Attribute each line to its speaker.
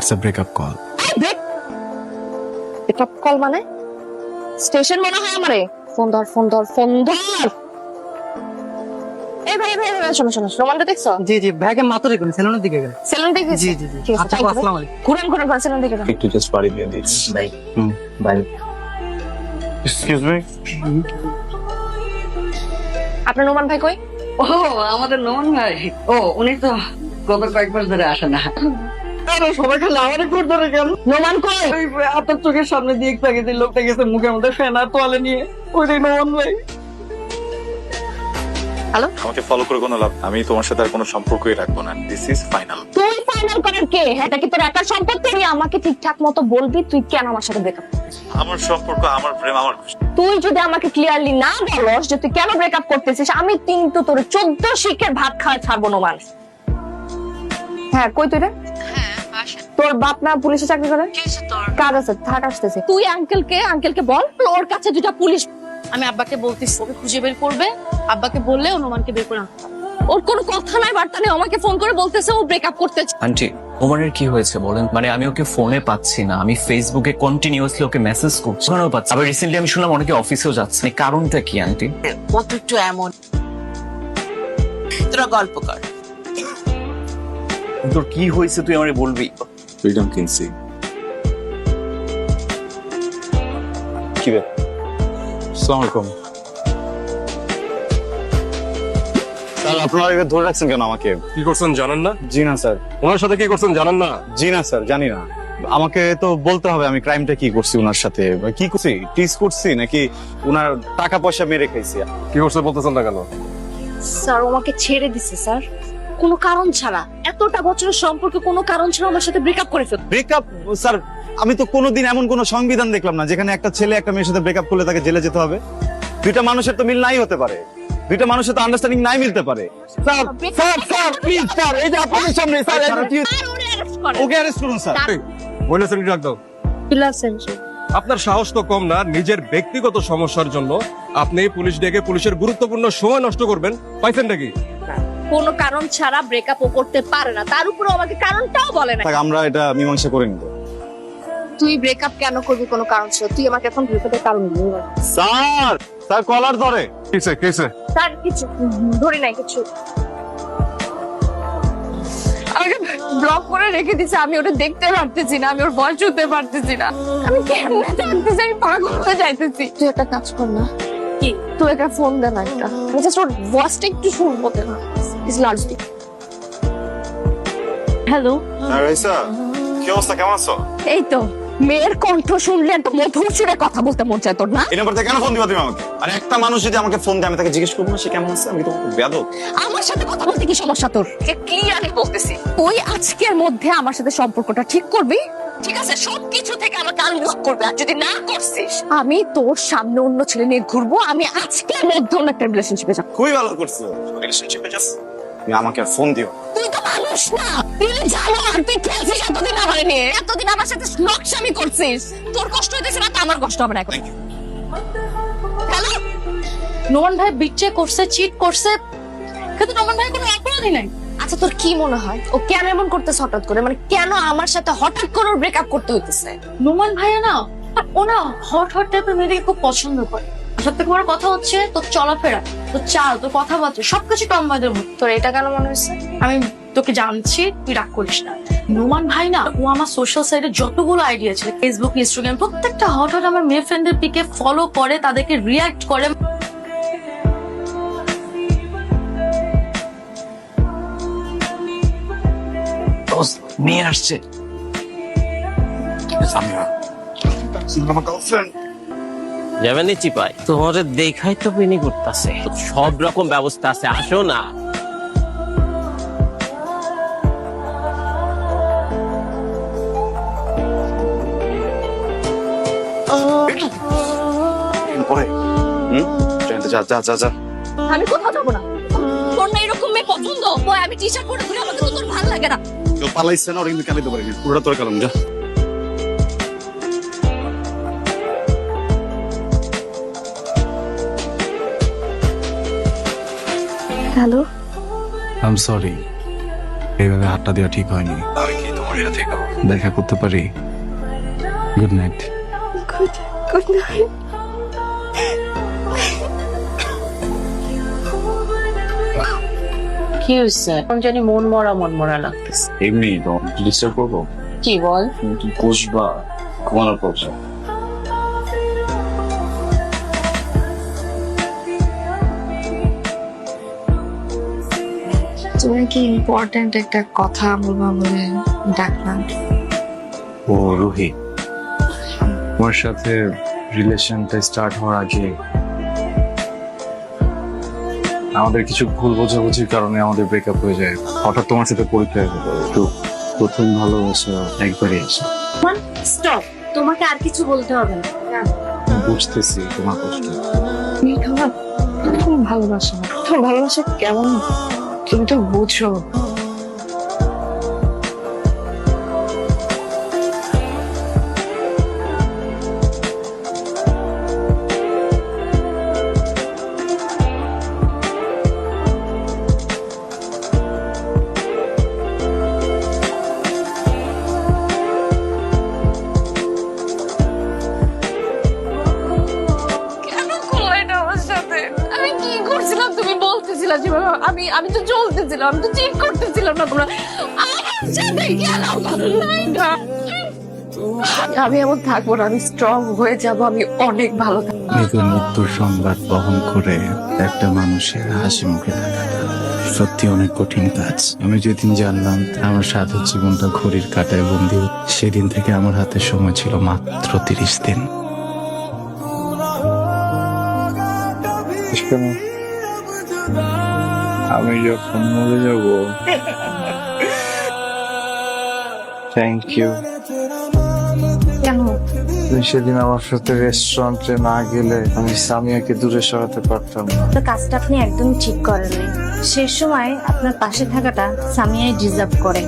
Speaker 1: It's a breakup call
Speaker 2: pickup call মানে? Station মনে হয় আমারে। ফোন ধর ফোন ধর ফোন ধর। এই ভাই ভাই ভাই শোনো শোনো রোমানটা দেখছ?
Speaker 3: জি জি ব্যাগে মাত্র দেখুন সেলুনের দিকে গেলে।
Speaker 2: সেলুন দেখে
Speaker 3: জি জি জি আচ্ছা। আসসালামু আলাইকুম।
Speaker 2: ঘুরেন ঘুরেন ঘুরেন সেলুন যাও।
Speaker 1: একটু জাস্ট বাড়ি দিয়ে দিচ্ছি।
Speaker 4: Bye
Speaker 1: hmm.
Speaker 4: Bye
Speaker 1: excuse me
Speaker 2: আপনার নোমান ভাই কই?
Speaker 3: ও আমাদের নমন ভাই। ও উনি তো গত কয়েক মাস ধরে আসে না। আরে সবাই খালি আমার ঘুর ধরে গেল
Speaker 2: নোমান কই?
Speaker 3: আপনার চোখের সামনে দিয়ে একটু যে লোকটা গেছে মুখের মধ্যে ফ্যান তোয়ালে নিয়ে ওইটাই নমন ভাই।
Speaker 5: আমাকে ফলো করে কোনো লাভ আমি তোমার সাথে আর কোনো সম্পর্কই রাখব না। দিস ইজ ফাইনাল
Speaker 2: তুই ফাইনাল করার কে? হ্যাঁ এটা কি তোর একার সম্পত্তি তুই আমাকে ঠিকঠাক মতো বলবি তুই কেন আমার সাথে ব্রেকআপ
Speaker 5: আমার সম্পর্ক আমার প্রেম আমার
Speaker 2: তুই যদি আমাকে ক্লিয়ারলি না বলস যে তুই কেন ব্রেকআপ করতেছিস আমি কিন্তু তোর চোদ্দ শিখের ভাত খাওয়া ছাড়বো নোমান। হ্যাঁ কই তুই রে? তোর বাপ না পুলিশে চাকরি করে? কাজ আছে থাক আসতেছে। তুই আঙ্কেলকে আঙ্কেলকে বল ওর কাছে দুটা পুলিশ
Speaker 6: আমি আব্বাকে বলতেছি ওকে খুঁজে বের করবে। আব্বাকে বললে অনুমানকে বের করে আনতে
Speaker 2: ওর কোনো কথা নাই বার্তা নেই আমাকে ফোন করে বলতেছে ও ব্রেকআপ করতে
Speaker 7: আন্টি ওমানের কি হয়েছে বলেন? মানে আমি ওকে ফোনে পাচ্ছি না আমি ফেসবুকে কন্টিনিউয়াসলি ওকে মেসেজ করছি। ওখানেও পাচ্ছি? আবার রিসেন্টলি আমি শুনলাম অনেকে অফিসেও যাচ্ছে। মানে কারণটা কি আন্টি?
Speaker 8: কত একটু এমন। তোরা গল্প কর।
Speaker 7: তোর কি হয়েছে তুই আমারে বলবি?
Speaker 1: ফ্রিডম কিনছি। কি বে আসসালামু আলাইকুম। স্যার আপনারা এবার ধরে রাখছেন কেন আমাকে?
Speaker 9: কি করছেন জানেন না?
Speaker 1: জি না স্যার।
Speaker 9: ওনার সাথে কি করছেন জানেন না?
Speaker 1: জি না স্যার জানি না। আমাকে তো বলতে হবে আমি ক্রাইমটা কি করছি ওনার সাথে। কি করছি? টিস করছি নাকি ওনার টাকা পয়সা মেরে খাইছি?
Speaker 9: কি করছে বলতেছেন না কেন?
Speaker 6: স্যার আমাকে ছেড়ে দিছে স্যার। কোনো কারণ ছাড়া এতটা বছরের সম্পর্কে কোনো কারণ ছাড়া আমার সাথে ব্রেকআপ করে ফেল
Speaker 1: ব্রেকআপ স্যার আমি তো কোনোদিন এমন কোনো সংবিধান দেখলাম না যেখানে একটা ছেলে একটা মেয়ের সাথে ব্রেকআপ করলে তাকে জেলে যেতে হবে। দুইটা মানুষের তো মিল নাই হতে পারে। দুইটা মানুষের তো আন্ডারস্ট্যান্ডিং নাই মিলতে পারে। Sir sir sir please sir এই যে আপনাদের সামনে স্যার ওকে অ্যারেস্ট করুন স্যার।
Speaker 9: বলেছেন কি ডাক দাও। আপনার সাহস তো কম না নিজের ব্যক্তিগত সমস্যার জন্য আপনি পুলিশ ডেকে পুলিশের গুরুত্বপূর্ণ সময় নষ্ট করবেন। পাইছেন নাকি
Speaker 2: কোনো কারণ ছাড়া ব্রেকআপ ও করতে পারে না। তার উপরে আমাকে কারণটাও বলে না।
Speaker 1: আমরা এটা মীমাংসা করে নিব।
Speaker 2: তুই ব্রেকআপ কেন করবি কোনো কারণ ছিল তুই আমাকে এখন ব্রেকআপের কারণ দিবি।
Speaker 1: স্যার স্যার কলার ধরে।
Speaker 9: কিসে কিসে।
Speaker 2: তার কিছু ধরি নাই কিছু। আমাকে ব্লক করে রেখে দিছে আমি ওটা দেখতে পারতেছি না আমি ওর বয়স শুনতে পারতেছি না। আমি কেমনে জানতেছি আমি পাগল হয়ে যাইতেছি। তুই একটা কাজ কর না। কি? তুই একটা ফোন দে না একটা। আমি জাস্ট ওর ভয়েসটা একটু শুনব। দে না ইজ লাউড হ্যালো
Speaker 5: রাইসা কি অবস্থা? কেমন আছো?
Speaker 2: এই তো মেয়ের কণ্ঠ শুনলে একটা মধুর সুরে কথা বলতে মন চায় তোর না?
Speaker 1: এই নাম্বার থেকে কেন ফোন দিবা তুমি আমাকে? আর একটা মানুষ যদি আমাকে ফোন দেয় আমি তাকে জিজ্ঞেস করব না সে কেমন আছে? আমি তো বেদক
Speaker 2: আমার সাথে কথা বলতে কি সমস্যা তোর? ক্লিয়ারলি বলতেছি? তুই আজকের মধ্যে আমার সাথে সম্পর্কটা ঠিক করবি? ঠিক আছে সবকিছু থেকে আমাকে আনব্লক করবে আর যদি না করছিস? আমি তোর সামনে অন্য ছেলে নিয়ে ঘুরবো আমি আজকের মধ্যে অন্য একটা রিলেশনশিপে যাব।
Speaker 1: খুবই ভালো করছ। রিলেশনশিপে যাস তুমি আমাকে আর ফোন দিও
Speaker 2: তুই তো মানুষ না। তুই জানো আর তুই খেলছিস এতদিন আমার নিয়ে। এতদিন আমার সাথে নকশামি করছিস। তোর কষ্ট হইতেছে না তো আমার কষ্ট হবে না এখন। হ্যালো
Speaker 6: নোমান ভাই বিচ্ছে করছে চিট করছে। কিন্তু নোমান ভাই কোনো অপরাধী নাই।
Speaker 2: আচ্ছা তোর কি মনে হয়? ও কেন এমন করতেছে হঠাৎ করে? মানে কেন আমার সাথে হঠাৎ করে ব্রেকআপ করতে হইতেছে?
Speaker 6: নোমান ভাইয়া না আর ও না হট হট টাইপের মেয়েদেরকে খুব পছন্দ করে। সব থেকে বড় কথা হচ্ছে তোর চলাফেরা তোর চাল তোর কথাবার্তা সবকিছু টম্বাদের মতো
Speaker 2: তোর এটা কেন মনে হচ্ছে
Speaker 6: আমি তোকে জানছি তুই রাগ করিস না। নোমান ভাই না ও আমার সোশ্যাল সাইটে যতগুলো আইডিয়া ছিল ফেসবুক ইনস্টাগ্রাম প্রত্যেকটা হট হট আমার মেয়ে ফ্রেন্ডের পিকে ফলো করে তাদেরকে রিয়াক্ট করে।
Speaker 7: নিয়ে আসছে।
Speaker 4: যাবেন চিপাই? তোমাদের দেখাই তো বিনি করতেছে। সব রকম ব্যবস্থা আছে আসো না।
Speaker 1: পরে হুম? যা যা যা যা।
Speaker 2: আমি কোথাও যাব না। তোর না এরকম মেয়ে পছন্দ? আমি টি শার্ট পরে ঘুরে আমাকে তো তোর ভালো লাগে না।
Speaker 1: কেউ পালাইছে না ওরা কিন্তু কালিতে পারে পুরোটা তোর কালাম যা।
Speaker 2: হ্যালো?
Speaker 1: আই এম সরি এইভাবে হাতটা দেওয়া ঠিক হয়নি। আমি কি তোমার
Speaker 8: সাথে দেখা করতে পারি? গুড নাইট
Speaker 2: গুড নাইট
Speaker 6: কি হয়েছে? এখন জানি মন মরা মন মরা লাগতেছে।
Speaker 8: এমনি ডিস্টার্ব করব?
Speaker 6: কি বল?
Speaker 8: তুমি বসবা? ঘুমানোর প্রবলেম
Speaker 2: তুমি কি ইম্পর্ট্যান্ট একটা কথা বলবা বলে ডাকলাম
Speaker 8: ও রুহি। তোমার সাথে রিলেশনটা স্টার্ট হওয়ার আগে আমাদের কিছু ভুল বোঝাবুঝির কারণে আমাদের ব্রেকআপ হয়ে যায়। হঠাৎ তোমার সাথে পরীক্ষা হয়ে গেল তো প্রথম ভালোবাসা একবারই আসে।
Speaker 6: স্টপ তোমাকে আর কিছু বলতে হবে না।
Speaker 8: বুঝতেছি তোমার কষ্ট।
Speaker 2: খুব ভালোবাসা ভালোবাসা কেমন? তুমি তো বুঝো আমি তো চলতেছিলাম আমি তো চিট করতেছিলাম না তোমরা। আমার সাথে আমি এমন থাকব না আমি স্ট্রং হয়ে যাব আমি অনেক ভালো থাকব।
Speaker 8: মৃত্যুর মৃত্যুর সংবাদ বহন করে একটা মানুষের হাসি মুখে থাকাটা সত্যি অনেক কঠিন কাজ। আমি যেদিন জানলাম আমার সাধুর জীবনটা ঘড়ির কাটায় বন্দি সেদিন থেকে আমার হাতে সময় ছিল মাত্র তিরিশ দিন। আমি যখন মরে যাব। থ্যাংক ইউ
Speaker 2: কেন
Speaker 8: তুমি সেদিন আমার সাথে রেস্টুরেন্টে না গেলে আমি সামিয়াকে দূরে সরাতে পারতাম না।
Speaker 10: তো কাজটা আপনি একদম ঠিক করেননি। সেই সময় আপনার পাশে থাকাটা সামিয়াই ডিজার্ভ করে।